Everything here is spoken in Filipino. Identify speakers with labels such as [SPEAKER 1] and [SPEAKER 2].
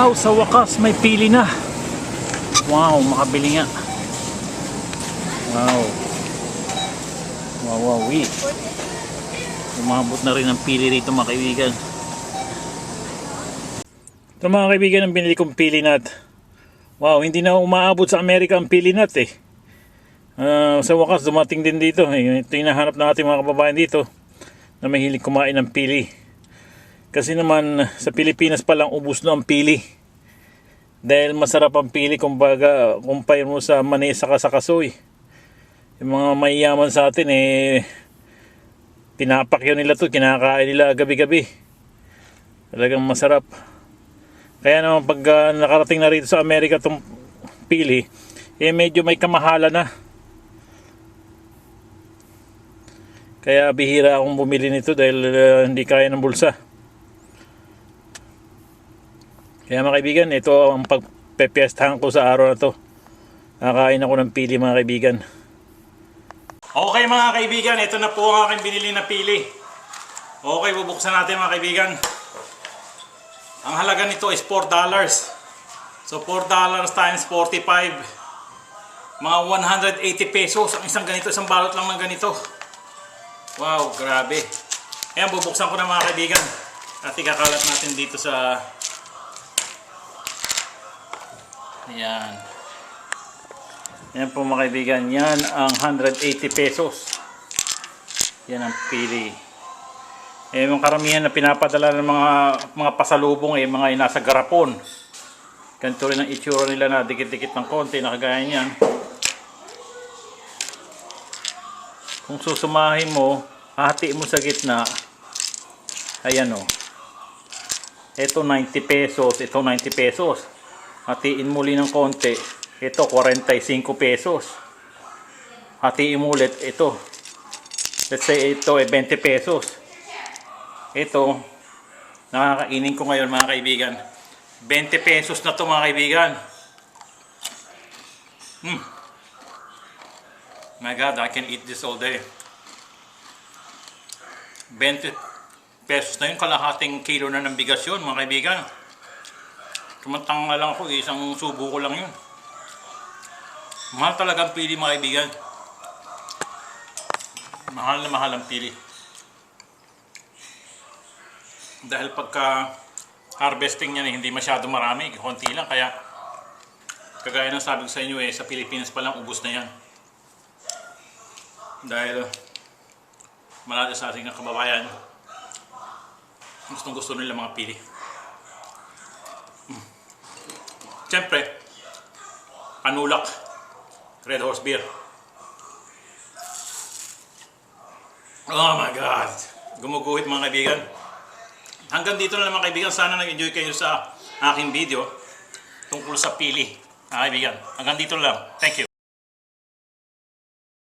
[SPEAKER 1] Wow, sa wakas may pili na. Wow, makabili nga. Wow. Wow, wow, wee. Umabot na rin ang pili rito mga kaibigan. Ito mga kaibigan ang binili kong pili nut. Wow, hindi na umaabot sa Amerika ang pili nut eh. Ah, sa wakas dumating din dito. Eh, Ito yung nahanap ng ating mga kababayan dito na mahilig kumain ng pili. Kasi naman sa Pilipinas pa lang ubus na ang pili. Dahil masarap ang pili kumbaga compare mo sa mani sa kasakoy. Yung mga mayayaman sa atin eh tinapak yun nila to, kinakain nila gabi-gabi. Talagang masarap. Kaya naman pag ah, nakarating na rito sa Amerika itong pili, eh medyo may kamahala na. Kaya bihira akong bumili nito dahil ah, hindi kaya ng bulsa. Kaya mga kaibigan, ito ang pagpepiestahan ko sa araw na to. Nakain ako ng pili mga kaibigan. Okay mga kaibigan, ito na po ang aking binili na pili. Okay, bubuksan natin mga kaibigan. Ang halaga nito is $4. So $4 times 45. Mga 180 pesos. Ang isang ganito, isang balot lang ng ganito. Wow, grabe. Ayan, bubuksan ko na mga kaibigan. At ikakalat natin dito sa... Ayan. Ayan po mga kaibigan. Yan ang 180 pesos. Yan ang pili. Eh, yung karamihan na pinapadala ng mga mga pasalubong eh, mga nasa garapon. Ganito rin ang itsura nila na dikit-dikit ng konti, nakagaya niyan. Kung susumahin mo, hati mo sa gitna, ayan o. Ito 90 pesos, ito 90 pesos. Hatiin muli ng konti, ito 45 pesos. Hatiin ulit, ito. Let's say ito ay 20 pesos. Ito, nakakainin ko ngayon mga kaibigan. 20 pesos na to mga kaibigan. Hmm. My God, I can eat this all day. 20 pesos na yun, kalahating kilo na ng bigas yun mga kaibigan. Tumantang nga lang ako, isang subo ko lang yun. Mahal talaga ang pili mga kaibigan. Mahal na mahal ang pili. Dahil pagka harvesting niya hindi masyado marami, konti lang. Kaya kagaya ng sabi ko sa inyo eh, sa Pilipinas pa lang ubos na yan. Dahil malala sa ating kababayan, gustong gusto nila mga pili. Siyempre, panulak, Red Horse Beer. Oh my God! Gumuguhit mga kaibigan. Hanggang dito na lang mga kaibigan. Sana nag-enjoy kayo sa aking video tungkol sa pili. Mga kaibigan, hanggang dito na lang. Thank you.